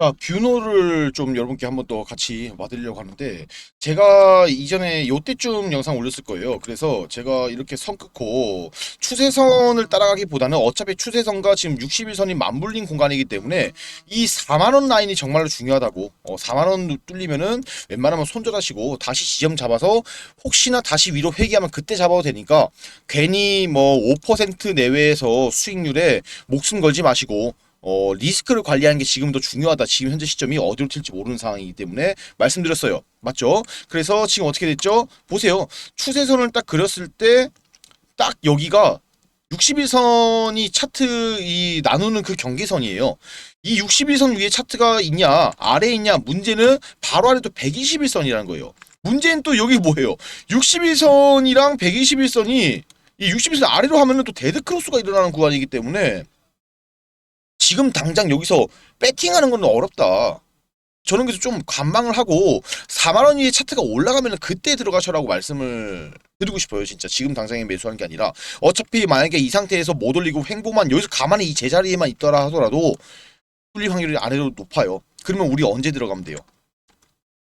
자, 뷰노를 좀 여러분께 한번 더 같이 와드리려고 하는데 제가 이전에 요때쯤 영상 올렸을 거예요. 그래서 제가 이렇게 선 끊고 추세선을 따라가기보다는 어차피 추세선과 지금 61선이 맞물린 공간이기 때문에 이 4만원 라인이 정말로 중요하다고 어, 4만원 뚫리면은 웬만하면 손절하시고 다시 지점 잡아서 혹시나 다시 위로 회귀하면 그때 잡아도 되니까 괜히 뭐 5% 내외에서 수익률에 목숨 걸지 마시고 어, 리스크를 관리하는 게 지금 더 중요하다. 지금 현재 시점이 어디로 튈지 모르는 상황이기 때문에 말씀드렸어요. 맞죠? 그래서 지금 어떻게 됐죠? 보세요. 추세선을 딱 그렸을 때 딱 여기가 61선이 차트 이 나누는 그 경계선이에요. 이 61선 위에 차트가 있냐, 아래에 있냐, 문제는 바로 아래도 121선이라는 거예요. 문제는 또 여기 뭐예요? 61선이랑 121선이 이 61선 아래로 하면은 또 데드 크로스가 일어나는 구간이기 때문에 지금 당장 여기서 배팅하는 건 어렵다. 저는 그래서 좀 관망을 하고 4만 원 위에 차트가 올라가면 그때 들어가셔라고 말씀을 드리고 싶어요. 진짜 지금 당장에 매수하는 게 아니라 어차피 만약에 이 상태에서 못 올리고 횡보만 여기서 가만히 이 제자리에만 있더라 하더라도 뚫릴 확률이 아래로 높아요. 그러면 우리 언제 들어가면 돼요?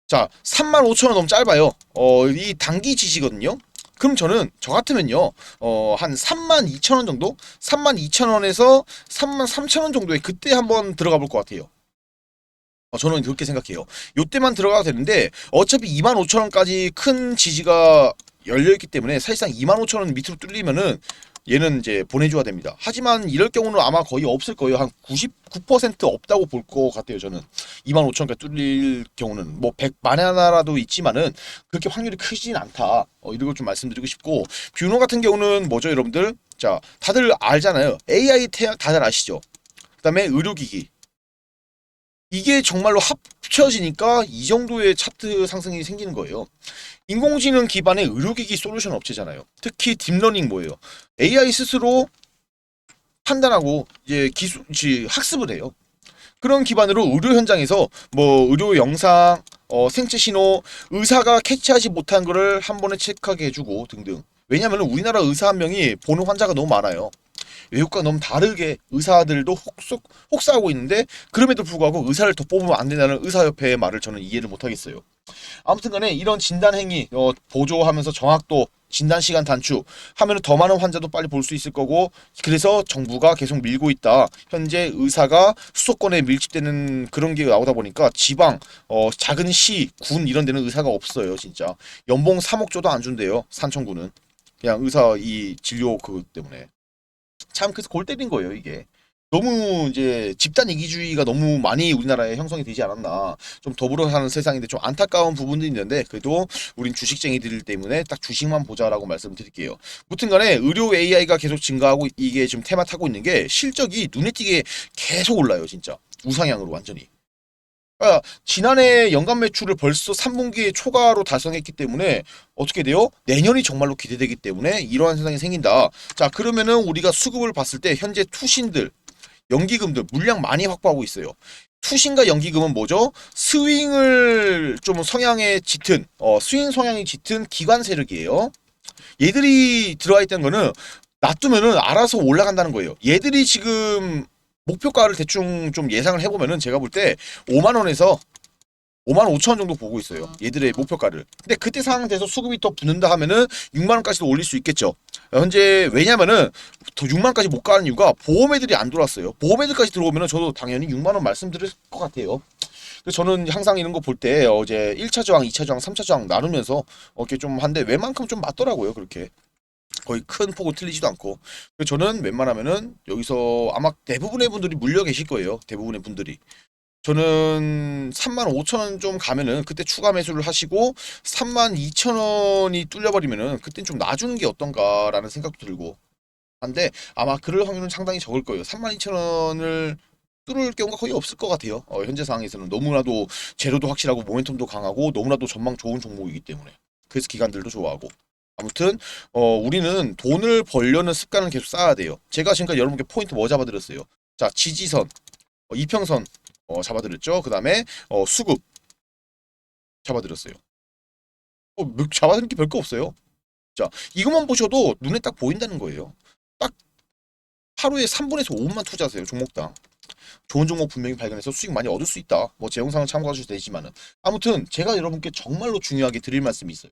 자, 3만 5천 원 너무 짧아요. 어, 이 단기 지지거든요. 그럼 저는 저 같으면요. 어, 한 3만 2천 원 정도? 3만 2천 원에서 3만 3천 원 정도에 그때 한번 들어가 볼 것 같아요. 어, 저는 그렇게 생각해요. 요때만 들어가도 되는데 어차피 2만 5천 원까지 큰 지지가 열려 있기 때문에 사실상 2만 5천 원 밑으로 뚫리면은 얘는 이제 보내줘야 됩니다. 하지만 이럴 경우는 아마 거의 없을 거예요. 한 99% 없다고 볼 것 같아요. 저는 2만 5천 원까지 뚫릴 경우는 뭐 100만 하나라도 있지만은 그렇게 확률이 크진 않다. 어, 이런 걸 좀 말씀드리고 싶고 뷰노 같은 경우는 뭐죠, 여러분들? 자, 다들 알잖아요. AI 태양 다들 아시죠? 그다음에 의료기기. 이게 정말로 합쳐지니까 이 정도의 차트 상승이 생기는 거예요. 인공지능 기반의 의료기기 솔루션 업체잖아요. 특히 딥러닝 뭐예요? AI 스스로 판단하고 이제 기술, 지- 학습을 해요. 그런 기반으로 의료 현장에서 뭐 의료 영상, 어, 생체 신호, 의사가 캐치하지 못한 거를 한 번에 체크하게 해주고 등등. 왜냐하면 우리나라 의사 한 명이 보는 환자가 너무 많아요. 외국과 너무 다르게 의사들도 혹속, 혹사하고 있는데 그럼에도 불구하고 의사를 더 뽑으면 안 된다는 의사협회의 말을 저는 이해를 못하겠어요. 아무튼 간에 이런 진단 행위 어, 보조하면서 정확도 진단 시간 단축 하면 더 많은 환자도 빨리 볼 수 있을 거고 그래서 정부가 계속 밀고 있다. 현재 의사가 수도권에 밀집되는 그런 게 나오다 보니까 지방 어, 작은 시, 군 이런 데는 의사가 없어요, 진짜. 연봉 3억 줘도 안 준대요. 산청구는. 그냥 의사 이 진료 그것 때문에. 참 그래서 골 때린 거예요, 이게. 너무 이제 집단 이기주의가 너무 많이 우리나라에 형성이 되지 않았나 좀 더불어 사는 세상인데 좀 안타까운 부분도 있는데 그래도 우린 주식쟁이들 때문에 딱 주식만 보자라고 말씀드릴게요. 무튼간에 의료 AI가 계속 증가하고 이게 지금 테마 타고 있는 게 실적이 눈에 띄게 계속 올라요 진짜 우상향으로 완전히. 그러니까 지난해 연간 매출을 벌써 3분기에 초과로 달성했기 때문에 어떻게 돼요? 내년이 정말로 기대되기 때문에 이러한 세상이 생긴다. 자 그러면은 우리가 수급을 봤을 때 현재 투신들 연기금들 물량 많이 확보하고 있어요. 투신과 연기금은 뭐죠? 스윙을 좀 성향에 짙은 어, 스윙 성향이 짙은 기관 세력이에요. 얘들이 들어와 있다는 거는 놔두면은 알아서 올라간다는 거예요. 얘들이 지금 목표가를 대충 좀 예상을 해보면은 제가 볼 때 5만 원에서 5만 5천 원 정도 보고 있어요. 얘들의 목표가를. 근데 그때 상황 돼서 수급이 더 붙는다 하면은 6만 원까지도 올릴 수 있겠죠. 현재 왜냐면은 더 6만 원까지 못 가는 이유가 보험애들이 안 들어왔어요. 보험애들까지 들어오면은 저도 당연히 6만 원 말씀드릴 것 같아요. 그래서 저는 항상 이런 거 볼 때 어제 1차 저항, 2차 저항, 3차 저항 나누면서 이렇게 좀 한데 웬만큼 좀 맞더라고요. 그렇게. 거의 큰 폭은 틀리지도 않고. 저는 웬만하면은 여기서 아마 대부분의 분들이 물려 계실 거예요. 대부분의 분들이. 저는 3만 5천 원좀 가면은 그때 추가 매수를 하시고 3만 2천 원이 뚫려버리면은 그땐 좀 놔주는 게 어떤가라는 생각도 들고 한데 아마 그럴 확률은 상당히 적을 거예요. 3만 2천 원을 뚫을 경우가 거의 없을 것 같아요. 어, 현재 상황에서는 너무나도 재료도 확실하고 모멘텀도 강하고 너무나도 전망 좋은 종목이기 때문에 그래서 기관들도 좋아하고 아무튼 어, 우리는 돈을 벌려는 습관을 계속 쌓아야 돼요. 제가 지금까지 여러분께 포인트 뭐 잡아드렸어요? 자 지지선, 어, 이평선 어, 잡아드렸죠. 그 다음에 어, 수급 잡아드렸어요. 어, 몇- 잡아드린 게 별거 없어요. 자 이것만 보셔도 눈에 딱 보인다는 거예요. 딱 하루에 3분에서 5분만 투자하세요 종목당. 좋은 종목 분명히 발견해서 수익 많이 얻을 수 있다. 뭐 제 영상을 참고하셔도 되지만은 아무튼 제가 여러분께 정말로 중요하게 드릴 말씀이 있어요.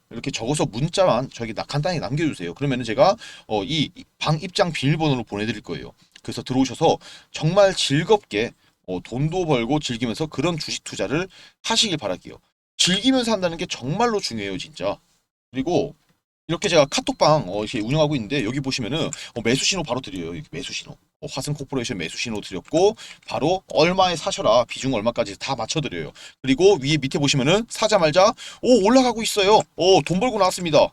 이렇게 적어서 문자만 저에게 나- 간단히 남겨주세요. 그러면은 제가 어, 이 방 입장 비밀번호로 보내드릴 거예요. 그래서 들어오셔서 정말 즐겁게 어, 돈도 벌고 즐기면서 그런 주식 투자를 하시길 바랄게요. 즐기면서 한다는 게 정말로 중요해요, 진짜. 그리고 이렇게 제가 카톡방 어, 이렇게 운영하고 있는데 여기 보시면은 어, 매수 신호 바로 드려요. 이렇게 매수 신호. 어, 화승 코퍼레이션 매수 신호 드렸고 바로 얼마에 사셔라 비중 얼마까지 다 맞춰드려요. 그리고 위에 밑에 보시면은 사자말자 오 올라가고 있어요. 오돈 벌고 나왔습니다.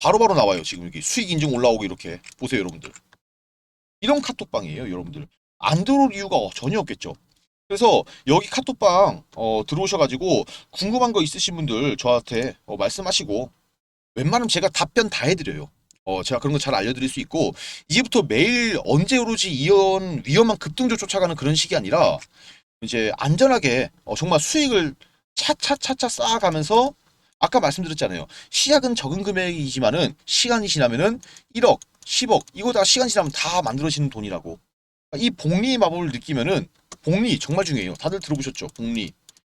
바로 바로 나와요. 지금 여기 수익 인증 올라오고 이렇게 보세요, 여러분들. 이런 카톡방이에요, 여러분들. 안 들어올 이유가 전혀 없겠죠. 그래서 여기 카톡방 어, 들어오셔가지고 궁금한 거 있으신 분들 저한테 어, 말씀하시고 웬만하면 제가 답변 다 해드려요. 어, 제가 그런 거 잘 알려드릴 수 있고 이제부터 매일 언제 오르지 이런 위험한 급등조 쫓아가는 그런 식이 아니라 이제 안전하게 어, 정말 수익을 차차차차 쌓아가면서 아까 말씀드렸잖아요. 시작은 적은 금액이지만은 시간이 지나면은 1억, 10억 이거 다 시간 지나면 다 만들어지는 돈이라고. 이 복리 마법을 느끼면은 복리 정말 중요해요. 다들 들어보셨죠? 복리.